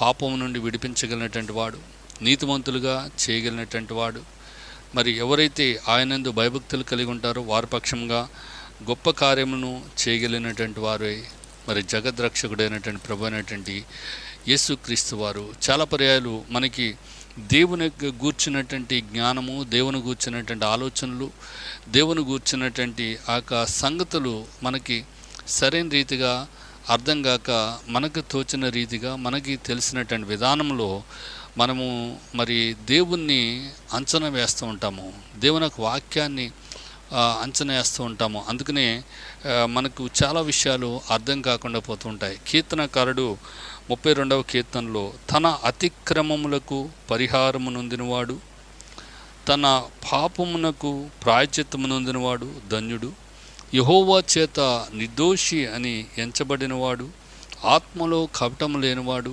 పాపం నుండి విడిపించగలిగినటువంటి వాడు నీతిమంతులుగా చేయగలిగినటువంటి వాడు. మరి ఎవరైతే ఆయనందు భయభక్తులు కలిగి ఉంటారో వారి పక్షంగా గొప్ప కార్యములను చేయగలిగినటువంటి వారే మరి జగద్రక్షకుడైనటువంటి ప్రభు అయినటువంటి యేసుక్రీస్తు వారు. చాలా పర్యాయాలు మనకి దేవుని గూర్చినటువంటి జ్ఞానము దేవుని గూర్చినటువంటి ఆలోచనలు దేవుని గూర్చినటువంటి ఆ యొక్క సంగతులు మనకి సరైన రీతిగా అర్థం కాక మనకు తోచిన రీతిగా మనకి తెలిసినటువంటి విధానంలో మనము మరి దేవుణ్ణి అంచనా వేస్తూ ఉంటాము. దేవుని యొక్క వాక్యాన్ని అంచనా వేస్తూ ఉంటాము. అందుకనే మనకు చాలా విషయాలు అర్థం కాకుండా పోతుంటాయి కీర్తనకారుడు ముప్పై రెండవ కీర్తనలో తన అతిక్రమములకు పరిహారము నొందినవాడు తన పాపమునకు ప్రాయచిత్తము నొందినవాడు ధన్యుడు యహోవా చేత నిర్దోషి అని ఎంచబడినవాడు ఆత్మలో కపటం లేనివాడు